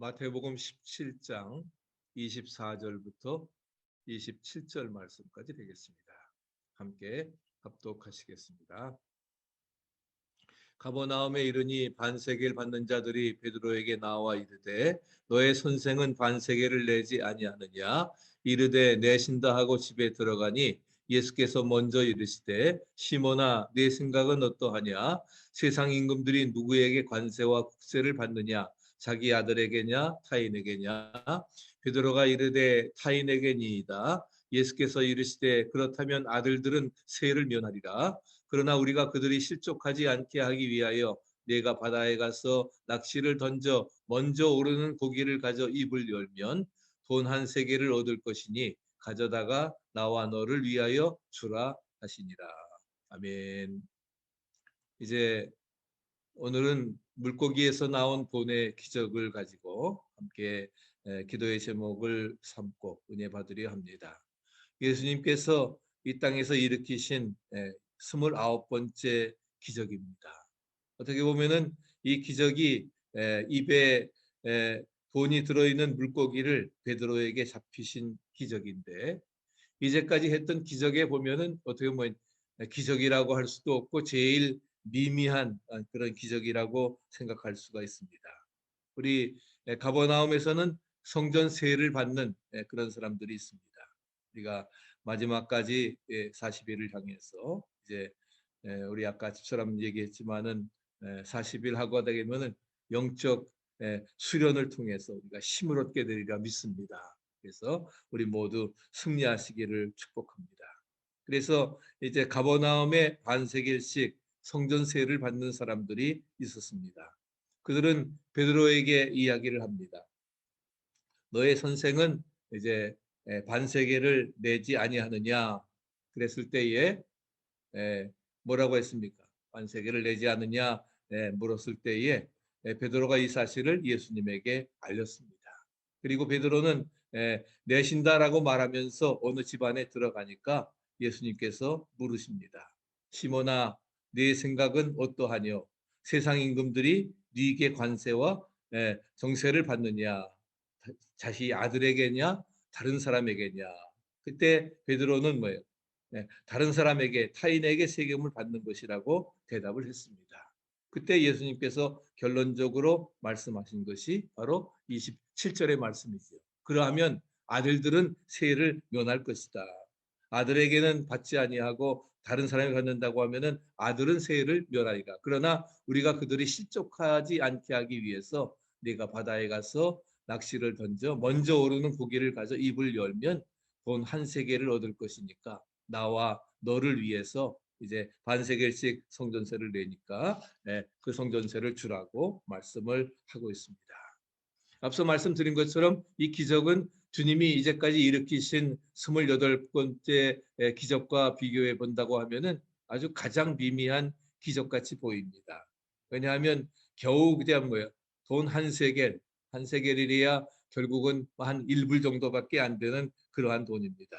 마태복음 17장 24절부터 27절 말씀까지 되겠습니다. 함께 합독하시겠습니다. 가버나움에 이르니 반세계를 받는 자들이 베드로에게 나와 이르되 너의 선생은 반세계를 내지 아니하느냐 이르되 내신다 하고 집에 들어가니 예수께서 먼저 이르시되 시몬아 내 생각은 어떠하냐 세상 임금들이 누구에게 관세와 국세를 받느냐 자기 아들에게냐 타인에게냐 베드로가 이르되 타인에게니이다 예수께서 이르시되 그렇다면 아들들은 세를 면하리라 그러나 우리가 그들이 실족하지 않게 하기 위하여 내가 바다에 가서 낚시를 던져 먼저 오르는 고기를 가져 입을 열면 돈 한 세계를 얻을 것이니 가져다가 나와 너를 위하여 주라 하시니라. 아멘. 이제 오늘은 물고기에서 나온 돈의 기적을 가지고 함께 기도의 제목을 삼고 은혜 받으려 합니다. 예수님께서 이 땅에서 일으키신 스물아홉 번째 기적입니다. 어떻게 보면은 이 기적이 입에 돈이 들어있는 물고기를 베드로에게 잡히신 기적인데 이제까지 했던 기적에 보면은 어떻게 보면 기적이라고 할 수도 없고 제일 미미한 그런 기적이라고 생각할 수가 있습니다. 우리 가버나움에서는 성전 세를 받는 그런 사람들이 있습니다. 우리가 마지막까지 40일을 향해서 이제 우리 아까 집사람 얘기했지만은 40일 하고 되면은 영적 수련을 통해서 우리가 힘을 얻게 되리라 믿습니다. 그래서 우리 모두 승리하시기를 축복합니다. 그래서 이제 가버나움에 반세길씩 성전세를 받는 사람들이 있었습니다. 그들은 베드로에게 이야기를 합니다. 너의 선생은 이제 반세계를 내지 아니하느냐 그랬을 때에 뭐라고 했습니까? 반세계를 내지 않느냐 물었을 때에 베드로가 이 사실을 예수님에게 알렸습니다. 그리고 베드로는 내신다라고 말하면서 어느 집안에 들어가니까 예수님께서 물으십니다. 시몬아, 네 생각은 어떠하뇨? 세상 임금들이 네게 관세와 정세를 받느냐? 자시 아들에게냐? 다른 사람에게냐? 그때 베드로는 뭐예요? 다른 사람에게 타인에게 세금을 받는 것이라고 대답을 했습니다. 그때 예수님께서 결론적으로 말씀하신 것이 바로 27절의 말씀이죠. 그러하면 아들들은 세를 면할 것이다. 아들에게는 받지 아니하고 다른 사람이 받는다고 하면은 아들은 세를 면하리라. 그러나 우리가 그들이 실족하지 않게 하기 위해서 네가 바다에 가서 낚시를 던져 먼저 오르는 고기를 가져 입을 열면 돈 한 세계를 얻을 것이니까 나와 너를 위해서 이제 반세겔씩 성전세를 내니까 네, 그 성전세를 주라고 말씀을 하고 있습니다. 앞서 말씀드린 것처럼 이 기적은 주님이 이제까지 일으키신 28번째 기적과 비교해 본다고 하면은 아주 가장 미미한 기적같이 보입니다. 왜냐하면 겨우 그냥 뭐예요? 돈 한 세겔, 한 세겔이래야 결국은 한 1불 정도밖에 안 되는 그러한 돈입니다.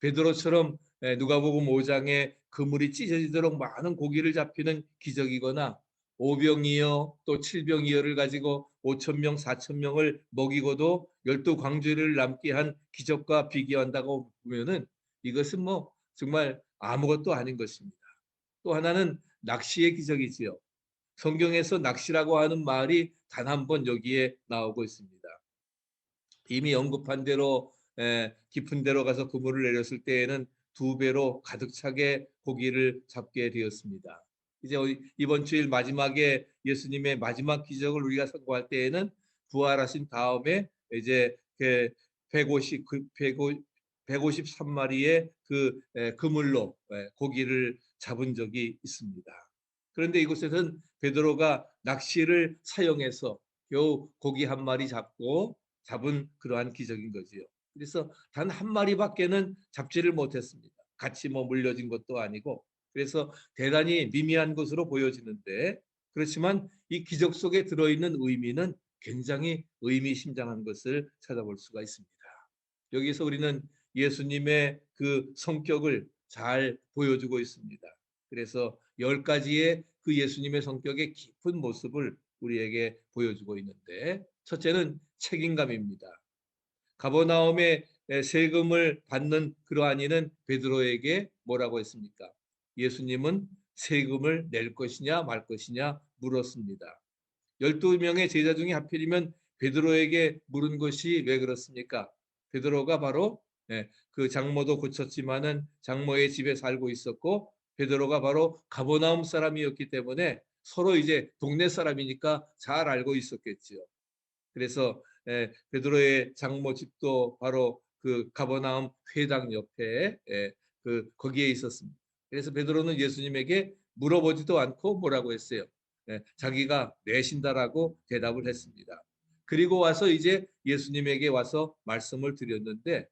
베드로처럼 누가복음 5장에 그물이 찢어지도록 많은 고기를 잡히는 기적이거나 오병이어 또 칠병이어를 가지고 5천 명, 4천 명을 먹이고도 열두 광주를 남게 한 기적과 비교한다고 보면은 이것은 뭐 정말 아무것도 아닌 것입니다. 또 하나는 낚시의 기적이지요. 성경에서 낚시라고 하는 말이 단 한 번 여기에 나오고 있습니다. 이미 언급한 대로 깊은 데로 가서 그물을 내렸을 때에는 두 배로 가득 차게 고기를 잡게 되었습니다. 이제 이번 주일 마지막에 예수님의 마지막 기적을 우리가 선고할 때에는 부활하신 다음에 이제 150, 153마리의 그 그물로 고기를 잡은 적이 있습니다. 그런데 이곳에서는 베드로가 낚시를 사용해서 겨우 고기 한 마리 잡고 잡은 그러한 기적인 거지요. 그래서 단 한 마리밖에는 잡지를 못했습니다. 같이 뭐 물려진 것도 아니고 그래서 대단히 미미한 것으로 보여지는데 그렇지만 이 기적 속에 들어있는 의미는 굉장히 의미심장한 것을 찾아볼 수가 있습니다. 여기서 우리는 예수님의 그 성격을 잘 보여주고 있습니다. 그래서 열 가지의 그 예수님의 성격의 깊은 모습을 우리에게 보여주고 있는데 첫째는 책임감입니다. 가버나움의 세금을 받는 그러한 이는 베드로에게 뭐라고 했습니까? 예수님은 세금을 낼 것이냐 말 것이냐 물었습니다. 12명의 제자 중에 하필이면 베드로에게 물은 것이 왜 그렇습니까? 베드로가 바로 예, 그 장모도 고쳤지만은 장모의 집에 살고 있었고 베드로가 바로 가버나움 사람이었기 때문에 서로 이제 동네 사람이니까 잘 알고 있었겠지요. 그래서 예, 베드로의 장모 집도 바로 그 가버나움 회당 옆에 예, 그 거기에 있었습니다. 그래서 베드로는 예수님에게 물어보지도 않고 뭐라고 했어요. 예, 자기가 내신다라고 대답을 했습니다. 그리고 와서 이제 예수님에게 와서 말씀을 드렸는데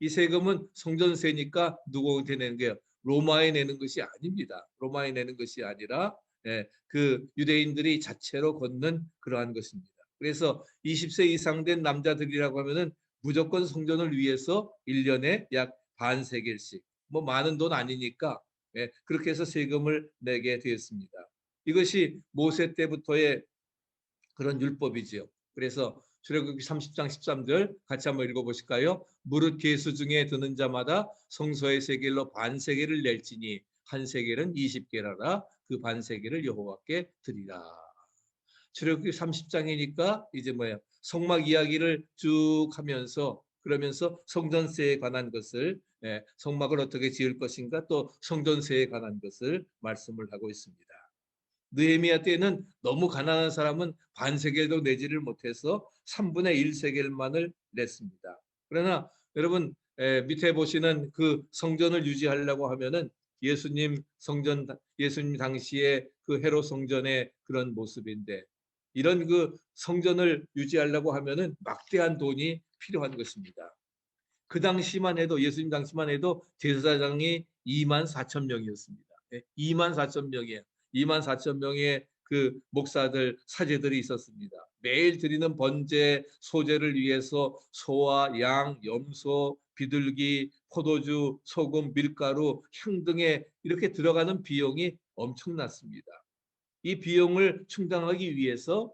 이 세금은 성전세니까 누구한테 내는 게요? 로마에 내는 것이 아닙니다. 로마에 내는 것이 아니라 예, 그 유대인들이 자체로 걷는 그러한 것입니다. 그래서 20세 이상 된 남자들이라고 하면은 무조건 성전을 위해서 1년에 약 반세겔씩 뭐 많은 돈 아니니까 예, 그렇게 해서 세금을 내게 되었습니다. 이것이 모세 때부터의 그런 율법이지요. 그래서 출애굽기 30장 13절 같이 한번 읽어보실까요? 무릇 계수 중에 드는 자마다 성소의 세겔로 반 세겔을 낼지니 한 세겔은 20개라라 그 반 세겔을 여호와께 드리라. 출애굽기 30장이니까 이제 뭐야 성막 이야기를 쭉 하면서 그러면서 성전세에 관한 것을 예, 성막을 어떻게 지을 것인가 또 성전세에 관한 것을 말씀을 하고 있습니다. 느헤미야 때는 너무 가난한 사람은 반세겔도 내지를 못해서 3분의 1세겔만을 냈습니다. 그러나 여러분 에, 밑에 보시는 그 성전을 유지하려고 하면은 예수님 성전 예수님 당시에 그 헤로 성전의 그런 모습인데 이런 그 성전을 유지하려고 하면은 막대한 돈이 필요한 것입니다. 그 당시만 해도 예수님 당시만 해도 제사장이 2만 4천 명이었습니다. 2만 4천 명이에요. 2만 4천 명의 그 목사들 사제들이 있었습니다. 매일 드리는 번제 소제를 위해서 소와 양, 염소, 비둘기, 포도주, 소금, 밀가루, 향 등에 이렇게 들어가는 비용이 엄청났습니다. 이 비용을 충당하기 위해서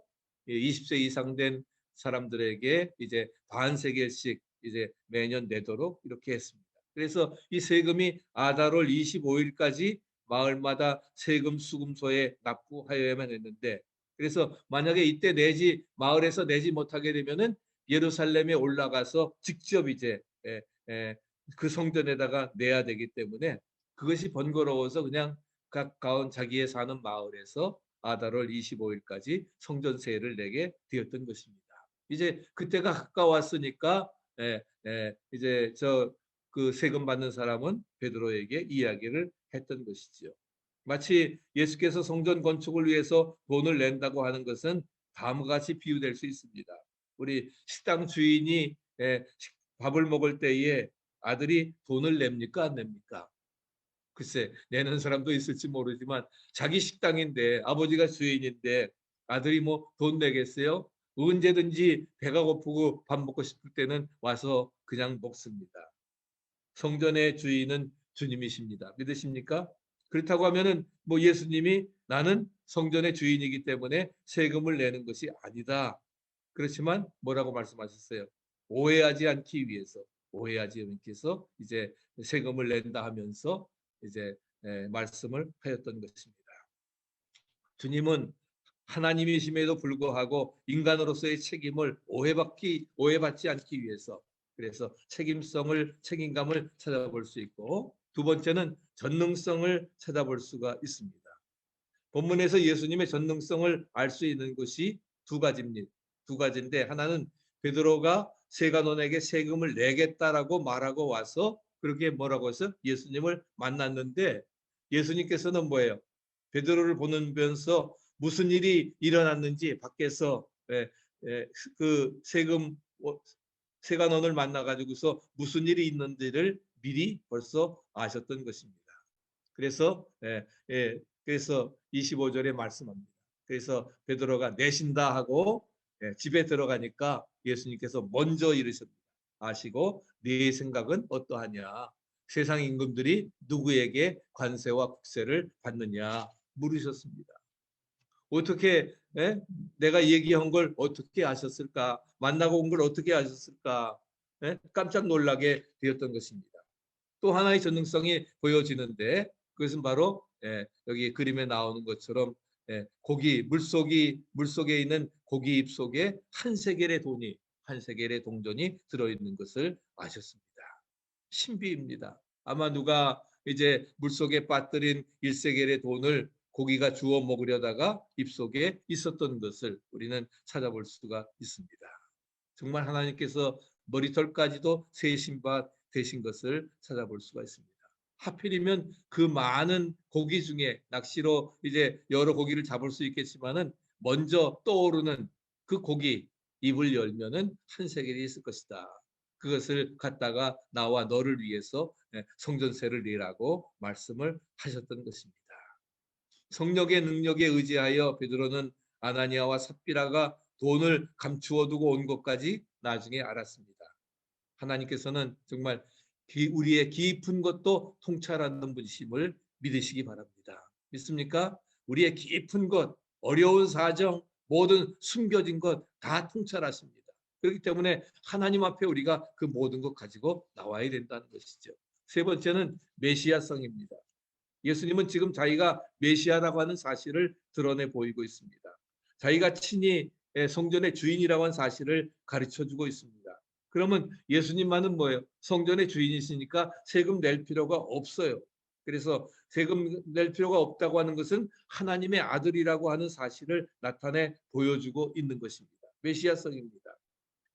20세 이상 된 사람들에게 이제 반세겔씩 이제 매년 내도록 이렇게 했습니다. 그래서 이 세금이 아달월 25일까지 마을마다 세금 수금소에 납부하여야만 했는데 그래서 만약에 이때 내지 마을에서 내지 못하게 되면은 예루살렘에 올라가서 직접 이제 에, 에, 그 성전에다가 내야 되기 때문에 그것이 번거로워서 그냥 가까운 자기의 사는 마을에서 아달월 25일까지 성전세를 내게 되었던 것입니다. 이제 그때가 가까웠으니까 에, 에, 이제 저 그 세금 받는 사람은 베드로에게 이야기를 했던 것이지요. 마치 예수께서 성전 건축을 위해서 돈을 낸다고 하는 것은 다음과 같이 비유될 수 있습니다. 우리 식당 주인이 밥을 먹을 때에 아들이 돈을 냅니까 안 냅니까? 글쎄 내는 사람도 있을지 모르지만 자기 식당인데 아버지가 주인인데 아들이 뭐 돈 내겠어요? 언제든지 배가 고프고 밥 먹고 싶을 때는 와서 그냥 먹습니다. 성전의 주인은 주님이십니다. 믿으십니까? 그렇다고 하면은 뭐 예수님이 나는 성전의 주인이기 때문에 세금을 내는 것이 아니다. 그렇지만 뭐라고 말씀하셨어요? 오해하지 않기 위해서 오해하지 않기 위해서 이제 세금을 낸다 하면서 이제 말씀을 하였던 것입니다. 주님은 하나님이심에도 불구하고 인간으로서의 책임을 오해받기 오해받지 않기 위해서 그래서 책임성을 책임감을 찾아볼 수 있고 두 번째는 전능성을 찾아볼 수가 있습니다. 본문에서 예수님의 전능성을 알 수 있는 것이 두 가지입니다. 두 가지인데 하나는 베드로가 세간원에게 세금을 내겠다라고 말하고 와서 그렇게 뭐라고 해서 예수님을 만났는데 예수님께서는 뭐예요? 베드로를 보면서 무슨 일이 일어났는지 밖에서 예, 예, 그 세금 세간원을 만나 가지고서 무슨 일이 있는지를 미리 벌써 아셨던 것입니다. 그래서 예, 예, 그래서 25절에 말씀합니다. 그래서 베드로가 내신다 하고 예, 집에 들어가니까 예수님께서 먼저 이르셨습니다. 아시고 네 생각은 어떠하냐? 세상 임금들이 누구에게 관세와 국세를 받느냐? 물으셨습니다. 어떻게 예? 내가 얘기한 걸 어떻게 아셨을까? 만나고 온 걸 어떻게 아셨을까? 예? 깜짝 놀라게 되었던 것입니다. 또 하나의 전능성이 보여지는데 그것은 바로 예, 여기 그림에 나오는 것처럼 예, 고기 물속이 물속에 있는 고기 입 속에 한 세겔의 돈이 한 세겔의 동전이 들어 있는 것을 아셨습니다. 신비입니다. 아마 누가 이제 물속에 빠뜨린 1세겔의 돈을 고기가 주워 먹으려다가 입속에 있었던 것을 우리는 찾아볼 수가 있습니다. 정말 하나님께서 머리털까지도 새 신바 되신 것을 찾아볼 수가 있습니다. 하필이면 그 많은 고기 중에 낚시로 이제 여러 고기를 잡을 수 있겠지만은 먼저 떠오르는 그 고기 입을 열면은 한 세겔이 있을 것이다. 그것을 갖다가 나와 너를 위해서 예, 성전세를 내라고 말씀을 하셨던 것입니다. 성령의 능력에 의지하여 베드로는 아나니아와 삽비라가 돈을 감추어 두고 온 것까지 나중에 알았습니다. 하나님께서는 정말 우리의 깊은 것도 통찰하는 분심을 믿으시기 바랍니다. 믿습니까? 우리의 깊은 것, 어려운 사정, 모든 숨겨진 것 다 통찰하십니다. 그렇기 때문에 하나님 앞에 우리가 그 모든 것 가지고 나와야 된다는 것이죠. 세 번째는 메시아성입니다. 예수님은 지금 자기가 메시아라고 하는 사실을 드러내 보이고 있습니다. 자기가 친히 성전의 주인이라고 하는 사실을 가르쳐 주고 있습니다. 그러면 예수님만은 뭐예요? 성전의 주인이시니까 세금 낼 필요가 없어요. 그래서 세금 낼 필요가 없다고 하는 것은 하나님의 아들이라고 하는 사실을 나타내 보여주고 있는 것입니다. 메시아성입니다.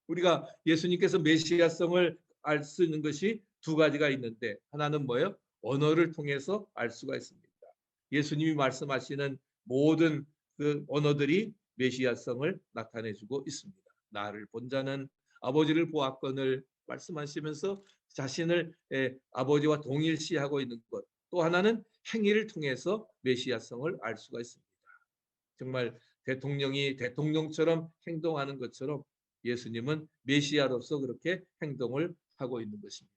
우리가 예수님께서 메시아성을 알 수 있는 것이 두 가지가 있는데 하나는 뭐예요? 언어를 통해서 알 수가 있습니다. 예수님이 말씀하시는 모든 그 언어들이 메시아성을 나타내주고 있습니다. 나를 본 자는 아버지를 보았건을 말씀하시면서 자신을 아버지와 동일시하고 있는 것. 또 하나는 행위를 통해서 메시아성을 알 수가 있습니다. 정말 대통령이 대통령처럼 행동하는 것처럼 예수님은 메시아로서 그렇게 행동을 하고 있는 것입니다.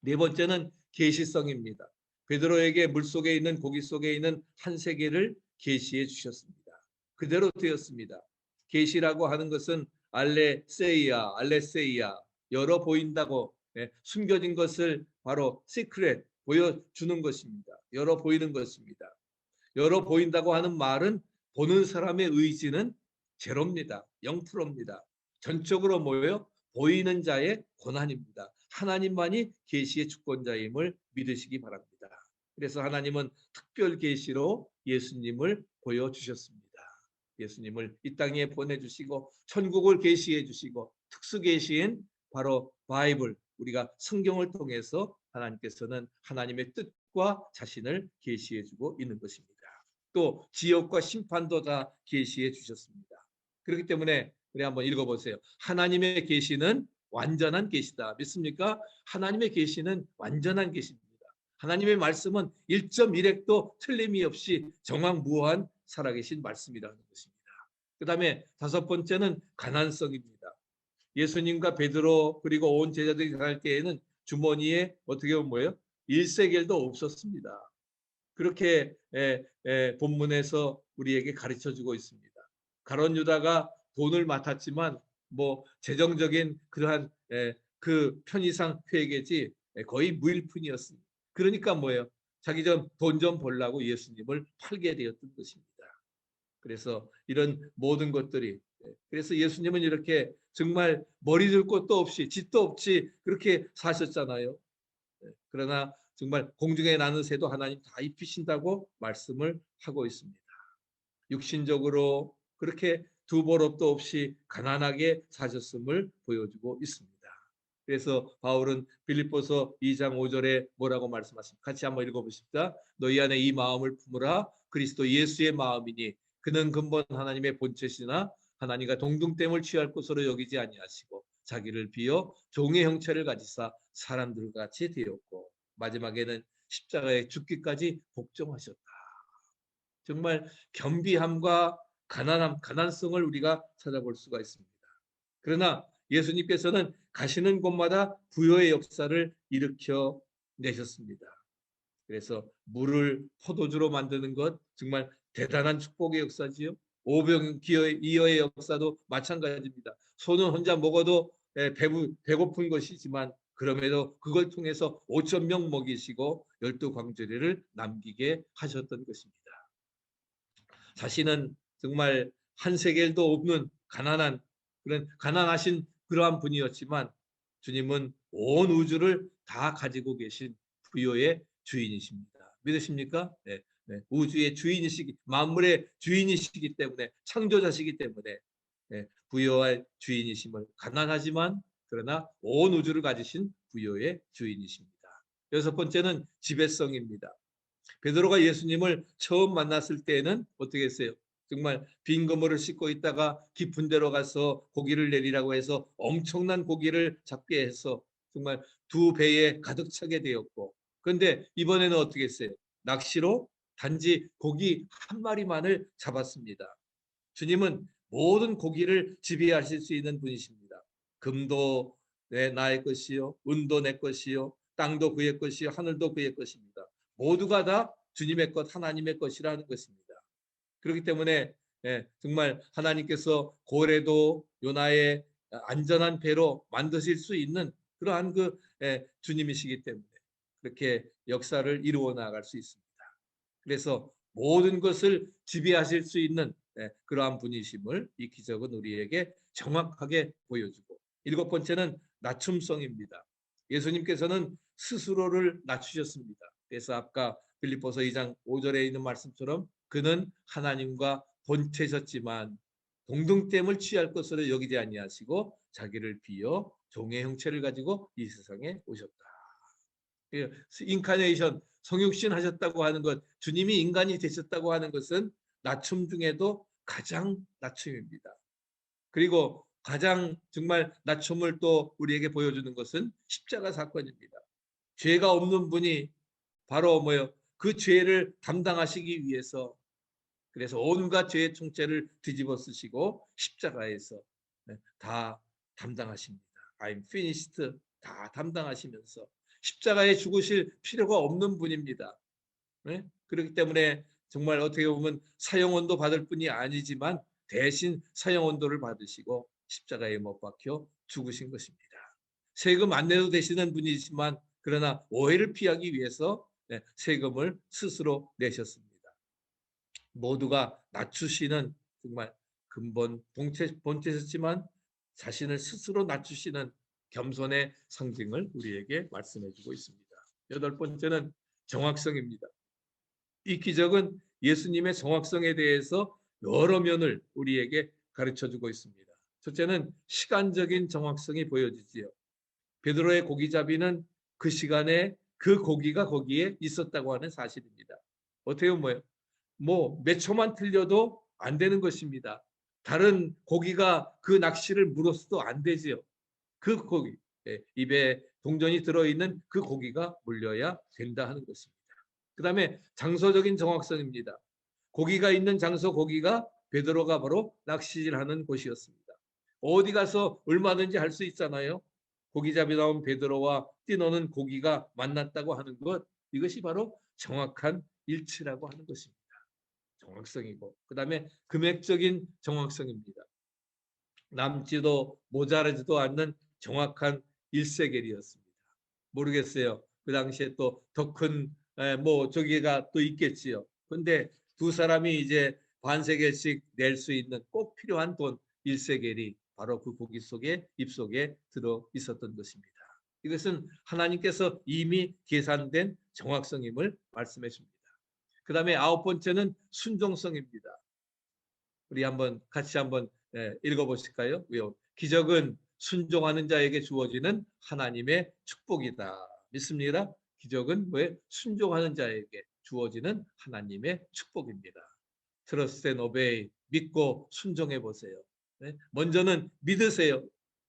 네 번째는 계시성입니다. 베드로에게 물 속에 있는 고기 속에 있는 한 세계를 계시해 주셨습니다. 그대로 되었습니다. 계시라고 하는 것은 알레세이아, 알레세이아 열어 보인다고 예, 숨겨진 것을 바로 시크릿 보여주는 것입니다. 열어 보이는 것입니다. 열어 보인다고 하는 말은 보는 사람의 의지는 제로입니다. 0%입니다. 전적으로 뭐예요? 보이는 자의 고난입니다. 하나님만이 계시의 주권자임을 믿으시기 바랍니다. 그래서 하나님은 특별 계시로 예수님을 보여 주셨습니다. 예수님을 이 땅에 보내 주시고 천국을 계시해 주시고 특수 계시인 바로 바이블 우리가 성경을 통해서 하나님께서는 하나님의 뜻과 자신을 계시해 주고 있는 것입니다. 또 지역과 심판도 다 계시해 주셨습니다. 그렇기 때문에 우리 한번 읽어보세요. 하나님의 계시는 완전한 계시다. 믿습니까? 하나님의 계시는 완전한 계시입니다. 하나님의 말씀은 1.1핵도 틀림이 없이 정확무한 살아계신 말씀이라는 것입니다. 그 다음에 다섯 번째는 가난성입니다. 예수님과 베드로 그리고 온 제자들이 갈 때에는 주머니에 어떻게 보면 뭐예요? 1세겔도 없었습니다. 그렇게 에, 에, 본문에서 우리에게 가르쳐 주고 있습니다. 가론 유다가 돈을 맡았지만 뭐 재정적인 그러한 에, 그 편의상 회계지 거의 무일푼이었습니다. 그러니까 뭐예요? 자기 좀 돈 좀 벌라고 예수님을 팔게 되었던 것입니다. 그래서 이런 모든 것들이 그래서 예수님은 이렇게 정말 머리 들 곳도 없이 짓도 없이 그렇게 사셨잖아요. 그러나 정말 공중에 나는 새도 하나님 다 입히신다고 말씀을 하고 있습니다. 육신적으로 그렇게 두 벌업도 없이 가난하게 사셨음을 보여주고 있습니다. 그래서 바울은 빌립보서 2장 5절에 뭐라고 말씀하십니까? 같이 한번 읽어보십시다. 너희 안에 이 마음을 품으라 그리스도 예수의 마음이니 그는 근본 하나님의 본체시나 하나님과 동등됨을 취할 것으로 여기지 아니하시고 자기를 비어 종의 형체를 가지사 사람들 같이 되었고 마지막에는 십자가에 죽기까지 복종하셨다. 정말 겸비함과 가난함, 가난성을 우리가 찾아볼 수가 있습니다. 그러나 예수님께서는 가시는 곳마다 부여의 역사를 일으켜 내셨습니다. 그래서 물을 포도주로 만드는 것 정말 대단한 축복의 역사지요. 오병이어의 역사도 마찬가지입니다. 소는 혼자 먹어도 예, 배부, 배고픈 것이지만 그럼에도 그걸 통해서 5천 명 먹이시고 열두 광주리를 남기게 하셨던 것입니다. 자신은 정말 한 세겔도 없는 가난한 그런 가난하신 그러한 분이었지만 주님은 온 우주를 다 가지고 계신 부여의 주인이십니다. 믿으십니까? 네, 네. 우주의 주인이시기 만물의 주인이시기 때문에 창조자시기 때문에 네, 부여의 주인이심을 가난하지만 그러나 온 우주를 가지신 부여의 주인이십니다. 여섯 번째는 지배성입니다. 베드로가 예수님을 처음 만났을 때에는 어떻게 했어요? 정말 빈 그물을 씻고 있다가 깊은 데로 가서 고기를 내리라고 해서 엄청난 고기를 잡게 해서 정말 두 배에 가득 차게 되었고 그런데 이번에는 어떻게 했어요? 낚시로 단지 고기 한 마리만을 잡았습니다. 주님은 모든 고기를 지배하실 수 있는 분이십니다. 금도 내 나의 것이요, 은도 내 것이요, 땅도 그의 것이요, 하늘도 그의 것입니다. 모두가 다 주님의 것, 하나님의 것이라는 것입니다. 그렇기 때문에 예, 정말 하나님께서 고래도 요나의 안전한 배로 만드실 수 있는 그러한 그 예, 주님이시기 때문에 그렇게 역사를 이루어 나갈 수 있습니다. 그래서 모든 것을 지배하실 수 있는 예, 그러한 분이심을 이 기적은 우리에게 정확하게 보여주고 일곱 번째는 낮춤성입니다. 예수님께서는 스스로를 낮추셨습니다. 그래서 아까 빌립보서 2장 5절에 있는 말씀처럼 그는 하나님과 본체셨지만 동등됨을 취할 것으로 여기지 아니하시고 자기를 비어 종의 형체를 가지고 이 세상에 오셨다. 인카네이션 성육신 하셨다고 하는 것, 주님이 인간이 되셨다고 하는 것은 낮춤 중에도 가장 낮춤입니다. 그리고 가장 정말 낮춤을 또 우리에게 보여주는 것은 십자가 사건입니다. 죄가 없는 분이 바로 뭐요? 그 죄를 담당하시기 위해서 그래서 온갖 죄의 총체를 뒤집어 쓰시고 십자가에서 네, 다 담당하십니다. I'm finished 다 담당하시면서 십자가에 죽으실 필요가 없는 분입니다. 네? 그렇기 때문에 정말 어떻게 보면 사형원도 받을 뿐이 아니지만 대신 사형원도를 받으시고 십자가에 못 박혀 죽으신 것입니다. 세금 안 내도 되시는 분이지만 그러나 오해를 피하기 위해서 네, 세금을 스스로 내셨습니다. 모두가 낮추시는 정말 근본 본체, 본체셨지만 자신을 스스로 낮추시는 겸손의 상징을 우리에게 말씀해 주고 있습니다. 여덟 번째는 정확성입니다. 이 기적은 예수님의 정확성에 대해서 여러 면을 우리에게 가르쳐 주고 있습니다. 첫째는 시간적인 정확성이 보여지지요. 베드로의 고기잡이는 그 시간에 그 고기가 거기에 있었다고 하는 사실입니다. 어떻게 보면 뭐예요? 뭐몇 초만 틀려도 안 되는 것입니다. 다른 고기가 그 낚시를 물었어도 안 되지요. 그 고기 예, 입에 동전이 들어있는 그 고기가 물려야 된다 하는 것입니다. 그 다음에 장소적인 정확성입니다. 고기가 있는 장소 고기가 베드로가 바로 낚시질하는 곳이었습니다. 어디 가서 얼마든지 할 수 있잖아요. 고기잡이 나온 베드로와 뛰노는 고기가 만났다고 하는 것 이것이 바로 정확한 일치라고 하는 것입니다. 정확성이고 그 다음에 금액적인 정확성입니다. 남지도 모자라지도 않는 정확한 일세겔이었습니다. 모르겠어요. 그 당시에 또 더 큰 뭐 저기가 또 있겠지요. 근데 두 사람이 이제 반세겔씩 낼 수 있는 꼭 필요한 돈 일세겔이 바로 그 고기 속에 입 속에 들어 있었던 것입니다. 이것은 하나님께서 이미 계산된 정확성임을 말씀해 줍니다. 그 다음에 아홉 번째는 순종성입니다. 우리 한번 같이 한번 예, 읽어보실까요? 기적은 순종하는 자에게 주어지는 하나님의 축복이다. 믿습니다. 기적은 왜 순종하는 자에게 주어지는 하나님의 축복입니다. 트러스트 앤 오베이 믿고 순종해 보세요. 네? 먼저는 믿으세요.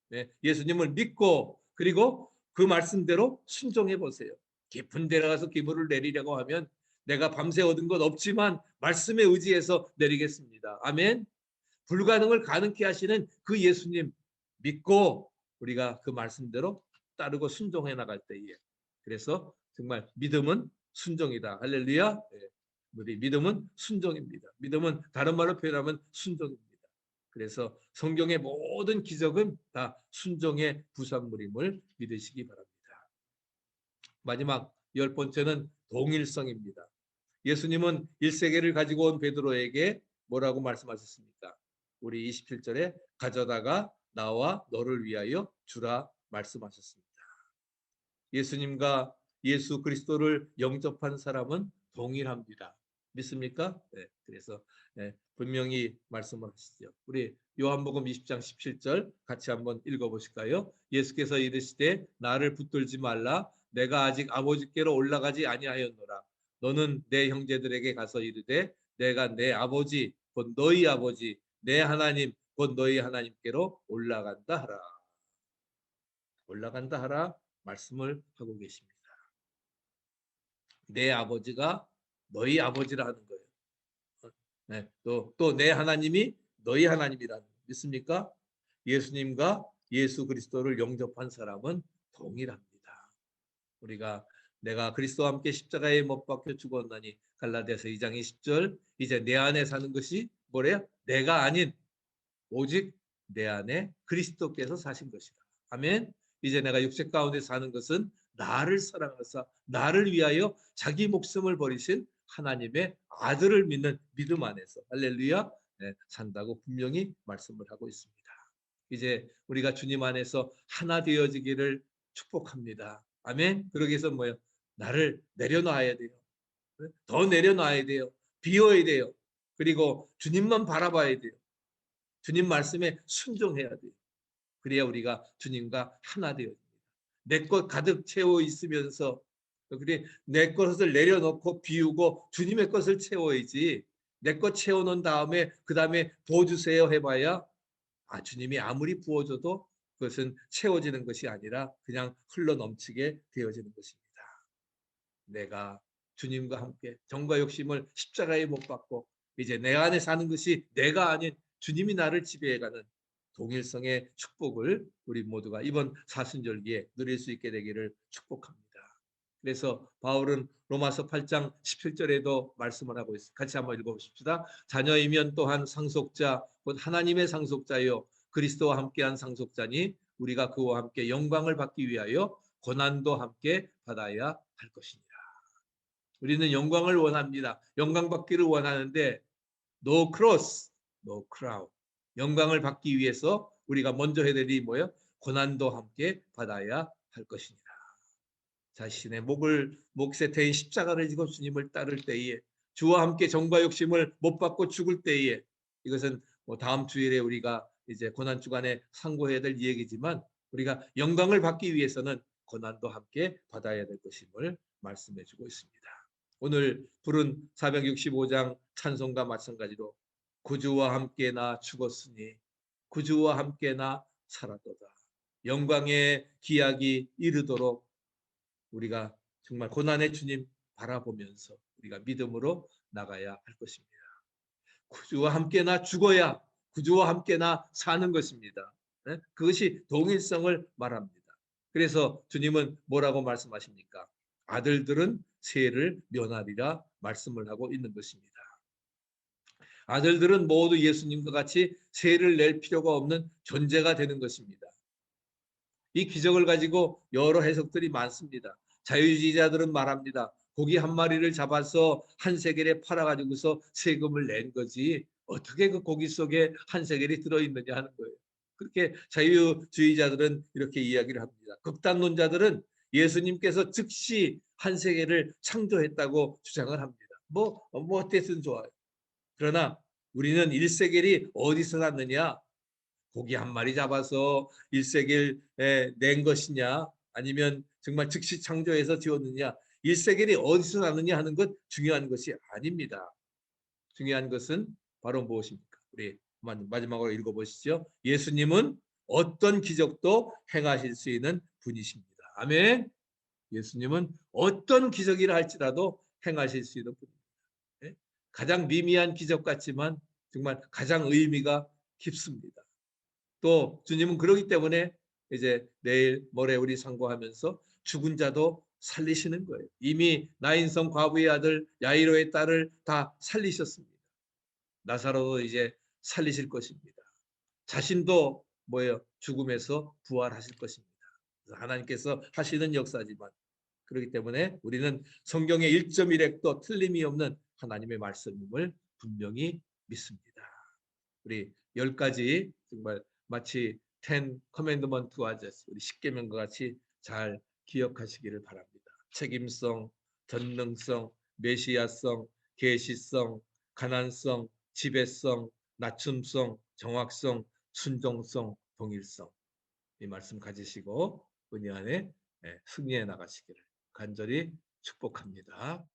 네? 예수님을 믿고 그리고 그 말씀대로 순종해 보세요. 깊은 데 가서 기물을 내리려고 하면 내가 밤새 얻은 것 없지만 말씀에 의지해서 내리겠습니다. 아멘. 불가능을 가능케 하시는 그 예수님 믿고 우리가 그 말씀대로 따르고 순종해 나갈 때에 그래서 정말 믿음은 순종이다. 할렐루야. 예. 우리 믿음은 순종입니다. 믿음은 다른 말로 표현하면 순종입니다. 그래서 성경의 모든 기적은 다 순종의 부산물임을 믿으시기 바랍니다. 마지막 열 번째는 동일성입니다. 예수님은 1세계를 가지고 온 베드로에게 뭐라고 말씀하셨습니까? 우리 27절에 가져다가 나와 너를 위하여 주라 말씀하셨습니다. 예수님과 예수 그리스도를 영접한 사람은 동일합니다. 믿습니까? 네, 그래서 네, 분명히 말씀을 하시죠. 우리 요한복음 20장 17절 같이 한번 읽어보실까요? 예수께서 이르시되 나를 붙들지 말라 내가 아직 아버지께로 올라가지 아니하였노라 너는 내 형제들에게 가서 이르되 내가 내 아버지 곧 너희 아버지 내 하나님 곧 너희 하나님께로 올라간다 하라 올라간다 하라 말씀을 하고 계십니다. 내 아버지가 너희 아버지라 하는 거예요. 네, 또또 내 하나님이 너희 하나님이라는 믿습니까? 예수님과 예수 그리스도를 영접한 사람은 동일합니다. 우리가 내가 그리스도와 함께 십자가에 못 박혀 죽었나니 갈라디아서 2장 20절 이제 내 안에 사는 것이 뭐래요? 내가 아닌 오직 내 안에 그리스도께서 사신 것이다. 아멘. 이제 내가 육색 가운데 사는 것은 나를 사랑하사 나를 위하여 자기 목숨을 버리신 하나님의 아들을 믿는 믿음 안에서 할렐루야 네, 산다고 분명히 말씀을 하고 있습니다. 이제 우리가 주님 안에서 하나 되어지기를 축복합니다. 아멘. 그러기 위해서 뭐요? 나를 내려놔야 돼요. 더 내려놔야 돼요. 비워야 돼요. 그리고 주님만 바라봐야 돼요. 주님 말씀에 순종해야 돼요. 그래야 우리가 주님과 하나 되어집니다. 내 것 가득 채워 있으면서 내 것을 내려놓고 비우고 주님의 것을 채워야지 내 것 채워놓은 다음에 그 다음에 부어주세요 해봐야 아 주님이 아무리 부어줘도 그것은 채워지는 것이 아니라 그냥 흘러 넘치게 되어지는 것입니다. 내가 주님과 함께 정과 욕심을 십자가에 못 박고 이제 내 안에 사는 것이 내가 아닌 주님이 나를 지배해가는 동일성의 축복을 우리 모두가 이번 사순절기에 누릴 수 있게 되기를 축복합니다. 그래서 바울은 로마서 8장 17절에도 말씀을 하고 있습니다. 같이 한번 읽어보십시다. 자녀이면 또한 상속자, 곧 하나님의 상속자요. 그리스도와 함께한 상속자니 우리가 그와 함께 영광을 받기 위하여 고난도 함께 받아야 할 것이니라. 우리는 영광을 원합니다. 영광 받기를 원하는데 no cross, no crown. 영광을 받기 위해서 우리가 먼저 해야 될 일이 뭐예요? 고난도 함께 받아야 할 것이니라. 자신의 목을 목세 태인 십자가를 지고 주님을 따를 때에 주와 함께 정과 욕심을 못 받고 죽을 때에 이것은 뭐 다음 주일에 우리가 이제 고난 주간에 상고해야 될 얘기지만 우리가 영광을 받기 위해서는 고난도 함께 받아야 될 것임을 말씀해 주고 있습니다. 오늘 부른 465장 찬송과 마찬가지로 구주와 함께 나 죽었으니 구주와 함께 나 살았도다. 영광의 기약이 이르도록 우리가 정말 고난의 주님 바라보면서 우리가 믿음으로 나가야 할 것입니다. 구주와 함께 나 죽어야 구주와 함께 나 사는 것입니다. 네? 그것이 동일성을 말합니다. 그래서 주님은 뭐라고 말씀하십니까? 아들들은 세를 면하리라 말씀을 하고 있는 것입니다. 아들들은 모두 예수님과 같이 세를 낼 필요가 없는 존재가 되는 것입니다. 이 기적을 가지고 여러 해석들이 많습니다. 자유주의자들은 말합니다. 고기 한 마리를 잡아서 한 세겔에 팔아가지고서 세금을 낸 거지 어떻게 그 고기 속에 한 세겔이 들어있느냐 하는 거예요. 그렇게 자유주의자들은 이렇게 이야기를 합니다. 극단론자들은 예수님께서 즉시 한 세계를 창조했다고 주장을 합니다. 뭐, 뭐 어땠든 좋아요. 그러나 우리는 1세겔이 어디서 났느냐? 고기 한 마리 잡아서 1세겔에 낸 것이냐? 아니면 정말 즉시 창조해서 지었느냐? 1세겔이 어디서 났느냐 하는 것 중요한 것이 아닙니다. 중요한 것은 바로 무엇입니까? 우리 마지막으로 읽어보시죠. 예수님은 어떤 기적도 행하실 수 있는 분이십니다. 아멘. 예수님은 어떤 기적이라 할지라도 행하실 수 있는 분입니다. 예? 가장 미미한 기적 같지만 정말 가장 의미가 깊습니다. 또 주님은 그러기 때문에 이제 내일 모레 우리 상고하면서 죽은 자도 살리시는 거예요. 이미 나인성 과부의 아들 야이로의 딸을 다 살리셨습니다. 나사로도 이제 살리실 것입니다. 자신도 뭐예요? 죽음에서 부활하실 것입니다. 하나님께서 하시는 역사지만 그렇기 때문에 우리는 성경의 1.1핵도 틀림이 없는 하나님의 말씀임을 분명히 믿습니다. 우리 열 가지 정말 마치 텐 커맨드먼트와 우리 십계명과 같이 잘 기억하시기를 바랍니다. 책임성, 전능성, 메시아성, 계시성, 가난성, 지배성, 낮춤성, 정확성, 순종성, 동일성 이 말씀 가지시고 은혜 안에 예, 승리해 나가시기를 간절히 축복합니다.